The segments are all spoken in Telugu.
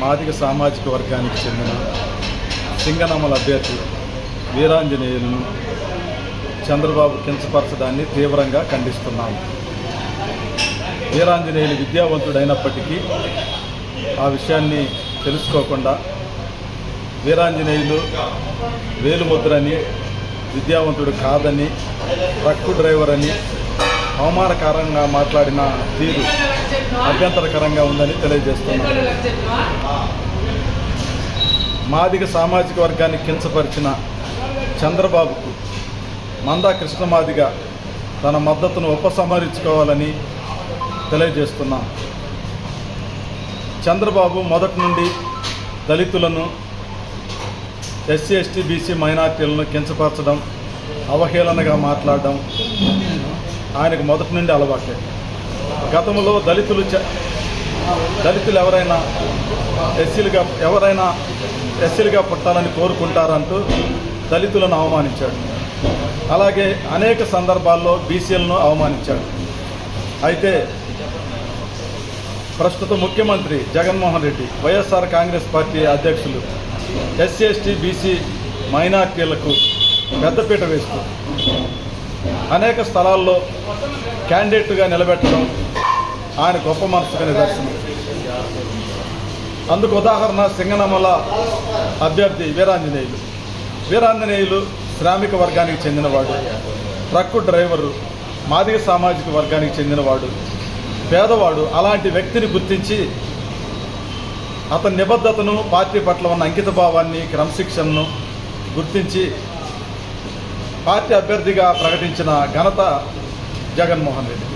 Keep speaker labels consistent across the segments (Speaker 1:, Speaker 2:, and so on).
Speaker 1: మాదిగ సామాజిక వర్గానికి చెందిన సింగనమల అభ్యర్థి వీరాంజనేయులను చంద్రబాబు కించపరచడాన్ని తీవ్రంగా ఖండిస్తున్నాము వీరాంజనేయులు విద్యావంతుడైనప్పటికీ ఆ విషయాన్ని తెలుసుకోకుండా వీరాంజనేయులు వేలుముద్రని విద్యావంతుడు కాదని ట్రక్కు డ్రైవర్ అని అవమానకరంగా మాట్లాడిన తీరు అభ్యంతరకరంగా ఉందని తెలియజేస్తున్నాను. మాదిగ సామాజిక వర్గాన్ని కించపరిచిన చంద్రబాబుకు మందా కృష్ణమాదిగ తన మద్దతును ఉపసంహరించుకోవాలని తెలియజేస్తున్నాం చంద్రబాబు మొదటి నుండి దళితులను ఎస్సీ ఎస్టీ బీసీ మైనార్టీలను కించపరచడం అవహేళనగా మాట్లాడడం ఆయనకు మొదటి నుండి అలవాటే. గతంలో దళితులు చ- దళితులు ఎవరైనా ఎస్సీలుగా ఎవరైనా ఎస్సీలుగా పుట్టాలని కోరుకుంటారంటూ దళితులను అవమానించాడు. అలాగే అనేక సందర్భాల్లో బీసీలను అవమానించాడు. అయితే ప్రస్తుత ముఖ్యమంత్రి జగన్మోహన్ రెడ్డి వైఎస్ఆర్ కాంగ్రెస్ పార్టీ అధ్యక్షులు ఎస్సీ ఎస్టీ బీసీ మైనార్టీలకు పెద్దపీట వేస్తూ అనేక స్థలాల్లో క్యాండిడేట్గా నిలబెట్టడం ఆయన గొప్ప మనసుకు నిదర్శనం అందుకు ఉదాహరణ సింగనమల అభ్యర్థి వీరాంజనేయులు. వీరాంజనేయులు శ్రామిక వర్గానికి చెందినవాడు. ట్రక్కు డ్రైవరు మాదిగ సామాజిక వర్గానికి చెందినవాడు. పేదవాడు అలాంటి వ్యక్తిని గుర్తించి అతని నిబద్ధతను పార్టీ పట్ల ఉన్న అంకిత భావాన్ని క్రమశిక్షణను గుర్తించి పార్టీ అభ్యర్థిగా ప్రకటించిన ఘనత జగన్మోహన్ రెడ్డి.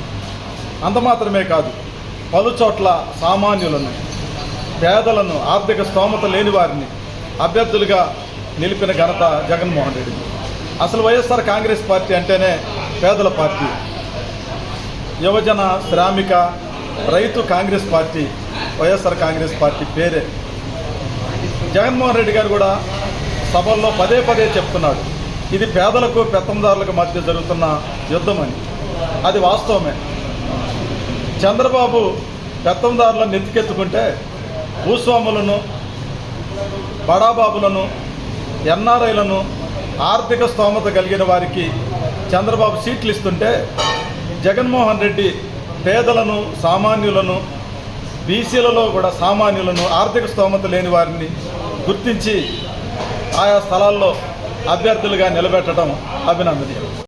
Speaker 1: అంత మాత్రమే కాదు పలు చోట్ల సామాన్యులను పేదలను ఆర్థిక స్తోమత లేని వారిని అభ్యర్థులుగా నిలిపిన ఘనత జగన్మోహన్ రెడ్డి. అసలు వైఎస్ఆర్ కాంగ్రెస్ పార్టీ అంటేనే పేదల పార్టీ. యువజన శ్రామిక రైతు కాంగ్రెస్ పార్టీ వైఎస్ఆర్ కాంగ్రెస్ పార్టీ పేరే. జగన్మోహన్ రెడ్డి గారు కూడా సభల్లో పదే పదే చెప్తున్నాడు ఇది పేదలకు పెత్తందారులకు మధ్య జరుగుతున్న యుద్ధం అని అది వాస్తవమే. చంద్రబాబు పెత్తందారులను నెత్తికెత్తుకుంటే భూస్వాములను బడాబాబులను ఎన్ఆర్ఐలను ఆర్థిక స్తోమత కలిగిన వారికి చంద్రబాబు సీట్లు ఇస్తుంటే జగన్మోహన్ రెడ్డి పేదలను సామాన్యులను బీసీలలో కూడా సామాన్యులను ఆర్థిక స్తోమత లేని వారిని గుర్తించి ఆయా స్థలాల్లో అభ్యర్థులుగా నిలబెట్టడం అభినందనీయం.